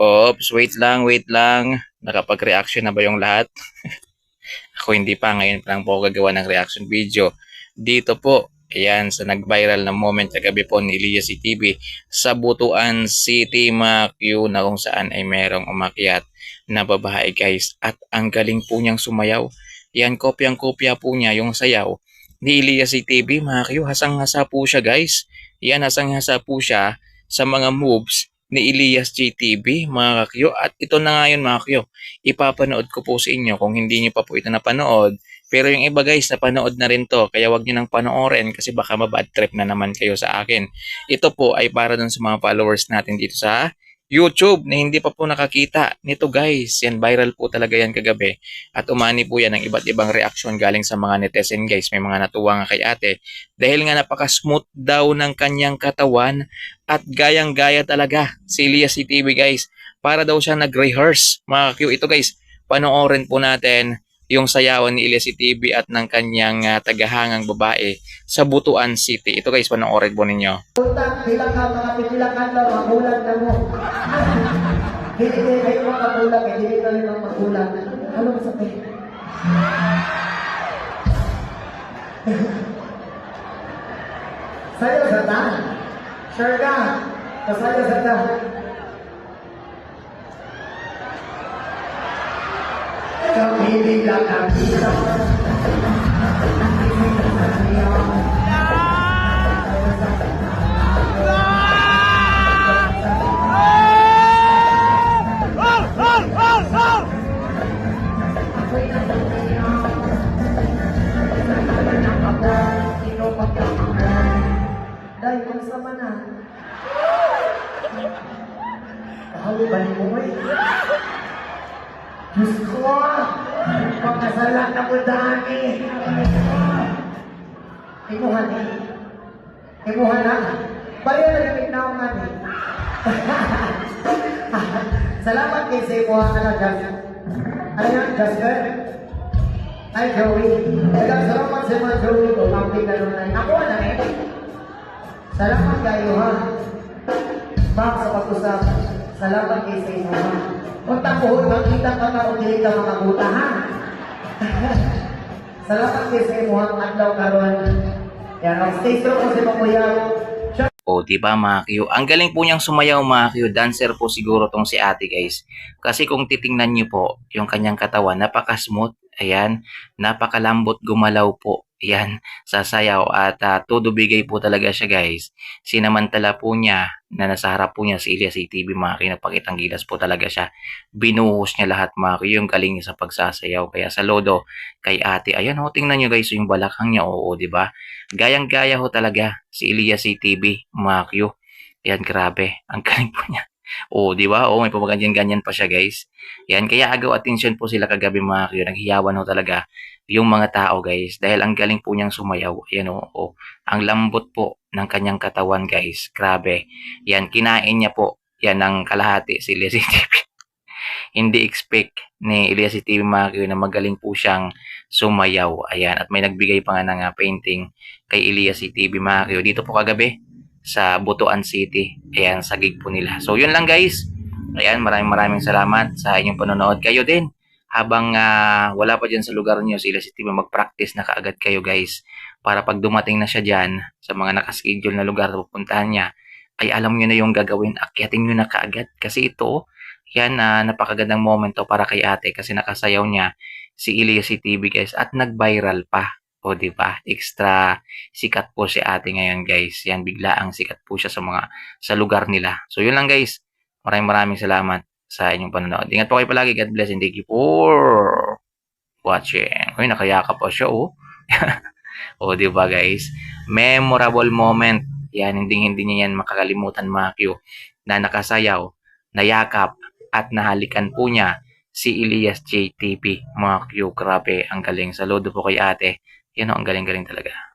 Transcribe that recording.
Oops, wait lang, wait lang. Nakapag-reaction na ba yung lahat? Ako hindi pa, ngayon pa lang po gagawa ng reaction video. Dito po, ayan, sa nag-viral na moment kagabi po ni Elias TV sa Butuan City, Macau, na kung saan ay merong umakyat na babae guys. At ang galing po niyang sumayaw. Yan, kopyang-kopya po niya yung sayaw ni Elias TV, Macau. Hasang-hasa po siya guys. Yan, hasang-hasa po siya sa mga moves ni Elias JTV, mga kakyo. At ito na nga yun, mga kakyo. Ipapanood ko po sa inyo kung hindi niyo pa po ito napanood. Pero yung iba guys, napanood na rin to. Kaya wag niyo nang panoorin kasi baka mabad trip na naman kayo sa akin. Ito po ay para dun sa mga followers natin dito sa YouTube na hindi pa po nakakita nito guys. Yan viral po talaga yan kagabi. At umani po yan ng iba't ibang reaksyon galing sa mga netizen guys. May mga natuwa nga kay ate. Dahil nga napaka-smooth daw ng kanyang katawan at gayang-gaya talaga si Elias TV guys. Para daw siya nag-rehearse. Mga Q, ito guys, panoorin po natin yung sayawan ni Elias TV at ng kanyang ah, tagahangang babae sa Butuan City. Ito guys, panoorin po ninyo. Bilang ka mga pipilakan daw, magulang na mo. Hindi kayo eh, hindi kayo mga magulang. Ano mo sabihin? Sayo sa ta? Sure ka? Pasayo sa ta? Kapili lang ang isa. Kahalo ba ni mo eh? Diyos ko! Pagkasalan na mo dami! Imuhan eh. Imuhan na. Bali na nagpit na nga eh. Salamat kay sa imo ang anak Jas. Ano yan, Jasper? Ay, Joey. Dagang salamat sa mga Joey ko. Kapit ka naman na. Ako na eh. Salamat kayo ha. Ma'am sa pag-usap. Salamat kay sa inyo. Kung tapuhon, makita ka ka kung ka mga buta ha. Salamat kay sa inyo ha. Adlaw karon. Yan, ang stay strong ko sa mga kuyaw. O, di ba mga Q? Ang galing po niyang sumayaw mga Q. Dancer po siguro tong si ate guys. Kasi kung titingnan niyo po yung kanyang katawan, napaka-smooth. Ayan, napakalambot gumalaw po. Ayan, sa sayaw at uh, todo bigay po talaga siya guys. Sinamantala po niya na nasa harap po niya si Elias TV mga. Napakitang gilas po talaga siya. Binuhos niya lahat mga Q. Yung galing niya sa pagsasayaw. Kaya sa lodo kay ate. Ayan ho, tingnan niyo guys yung balakang niya. Oo, di ba? Gayang-gaya ho talaga si Elias TV, mga Q. Yan, grabe. Ang galing po niya. Oo, di ba? Oo, may pamaganyan-ganyan pa siya, guys. Yan, kaya agaw attention po sila kagabi, mga Q. Naghiyawan ho talaga yung mga tao, guys. Dahil ang galing po niyang sumayaw. Yan, oo. oo. Ang lambot po ng kanyang katawan, guys. Grabe. Yan, kinain niya po. Yan, ng kalahati si TV. Hindi expect ni Elias TV, mga Q, na magaling po siyang sumayaw. Ayan, at may nagbigay pa nga ng ah, painting kay Elias TV Mario dito po kagabi sa Butuan City. Ayan, sa gig po nila. So, yun lang guys. Ayan, maraming maraming salamat sa inyong panonood. Kayo din, habang ah, wala pa dyan sa lugar niyo si Elias TV, mag-practice na kaagad kayo guys. Para pag dumating na siya dyan, sa mga nakaschedule na lugar na pupuntahan niya, ay alam niyo na yung gagawin. Akyatin niyo na kaagad. Kasi ito, yan na napakagandang momento para kay ate kasi nakasayaw niya si Elias TV guys at nag-viral pa. O di ba? Extra sikat po si ate ngayon guys. Yan bigla ang sikat po siya sa mga sa lugar nila. So yun lang guys. Maraming maraming salamat sa inyong panonood. Ingat po kayo palagi. God bless and thank you for watching. Uy, nakayaka pa siya oh. o di ba guys? Memorable moment. Yan, hindi hindi niya yan makakalimutan mga Q na nakasayaw, nayakap at nahalikan po niya si Elias JTP. Mga Q, grabe, ang galing. Saludo po kay ate. Yan o, ang galing-galing talaga.